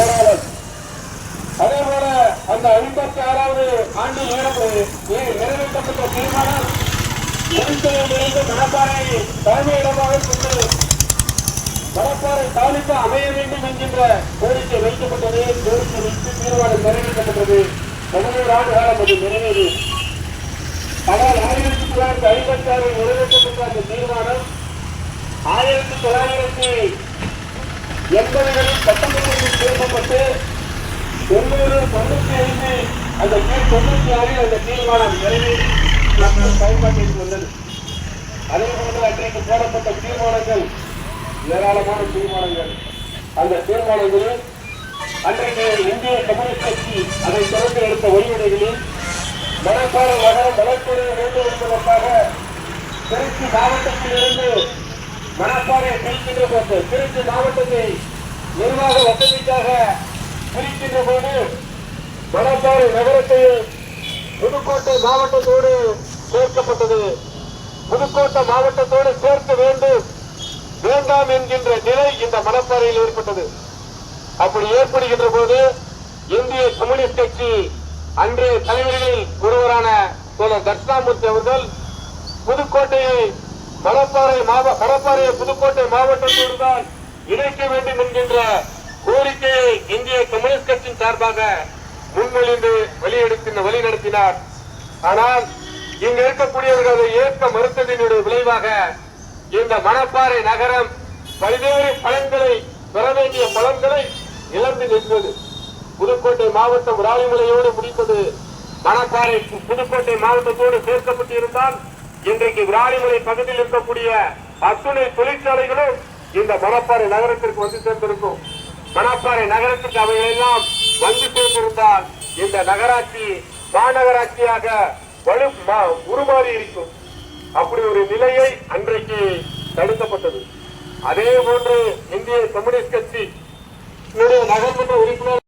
ஏராளம். அதே போல அந்த ஐம்பத்தி ஆறாவது ஆண்டு நிறைவேற்றப்பட்ட தீர்மானம் முடிந்ததிலிருந்து மணப்பாறை தலைமையிடமாக கொண்டு மணப்பாறை தாலுகா அமைய வேண்டும் என்கின்ற கோரிக்கை வைக்கப்பட்டது கோரிக்கை வைத்து தீர்மானம் நிறைவேற்றப்பட்டது. பதினோரு ஆண்டு காலம் அது நிறைவேறி. ஆனால் ஆயிரத்தி தொள்ளாயிரத்தி ஐம்பத்தி ஆறு நிறைவேற்றப்பட்ட அந்த தீர்மானம் ஆயிரத்தி தொள்ளாயிரத்தி எண்பதுகளில் பத்தொன்பதில் திரும்பப்பட்டு தொண்ணூறு தொண்ணூத்தி ஐந்து அந்த தீர் தொண்ணூத்தி ஆறில் அந்த தீர்மானம் நிறைவேறி மக்கள் பயன்பாட்டிற்கு வந்தது. அதே போன்று அன்றைக்கு போடப்பட்ட தீர்மானங்கள் ஏராளமான தீர்மானங்கள். அந்த தீர்மானங்களில் அன்றைக்கு இந்திய கம்யூனிஸ்ட் கட்சி அதை தொடர்ந்து எடுத்த வழிமுறைகளில் மணப்பாறை நகரம் வளர்ச்சியை வேண்டும் என்பதற்காக திருச்சி மாவட்டத்திலிருந்து மணப்பாறை பிரிக்கின்ற போது திருச்சி மாவட்டத்தை நிர்வாக வசதிக்காக பிரிக்கின்ற போது மணப்பாறை நகரத்தை புதுக்கோட்டை மாவட்டத்தோடு சேர்க்கப்பட்டது. புதுக்கோட்டை மாவட்டத்தோடு சேர்க்க வேண்டும் வேண்டாம் என்கின்ற நிலை இந்த மணப்பாறையில் ஏற்பட்டது. அப்படி ஏற்படுகின்ற போது இந்திய கம்யூனிஸ்ட் கட்சி அன்றைய தலைவர்களில் ஒருவரான தோழர் தட்சிணாமூர்த்தி அவர்கள் புதுக்கோட்டையை மணப்பாறை மாவ மணப்பாறையை புதுக்கோட்டை மாவட்டத்தோடு தான் இணைக்க வேண்டும் என்கின்ற கோரிக்கையை இந்திய கம்யூனிஸ்ட் கட்சியின் சார்பாக முன்மொழிந்து வழியெடுத்த வழி நடத்தினார் ஆனால் இங்க இருக்கக்கூடியவர்கள் அதை ஏற்க மறுத்ததினுடைய விளைவாக இந்த மணப்பாறை நகரம் பல்வேறு பலன்களை பெற வேண்டிய பலன்களை இழந்து நின்றது. புதுக்கோட்டை மாவட்டம் ராலிமலையோடு முடிப்பது மணப்பாறை புதுக்கோட்டை மாவட்டத்தோடு சேர்க்கப்பட்டிருந்தால் இன்றைக்கு விராலிமலை பகுதியில் இருக்கக்கூடிய அத்துணை தொழிற்சாலைகளும் இந்த மணப்பாறை நகரத்திற்கு வந்து சேர்ந்திருக்கும். மணப்பாறை நகரத்துக்கு அவைகளெல்லாம் வந்து சேர்ந்திருந்தால் இந்த நகராட்சி மாநகராட்சியாக வலு உருமாறி இருக்கும். அப்படி ஒரு நிலையை அன்றைக்கு தடுக்கப்பட்டது. அதே போன்று இந்திய கம்யூனிஸ்ட் கட்சி நகர்மன்ற உறுப்பினர்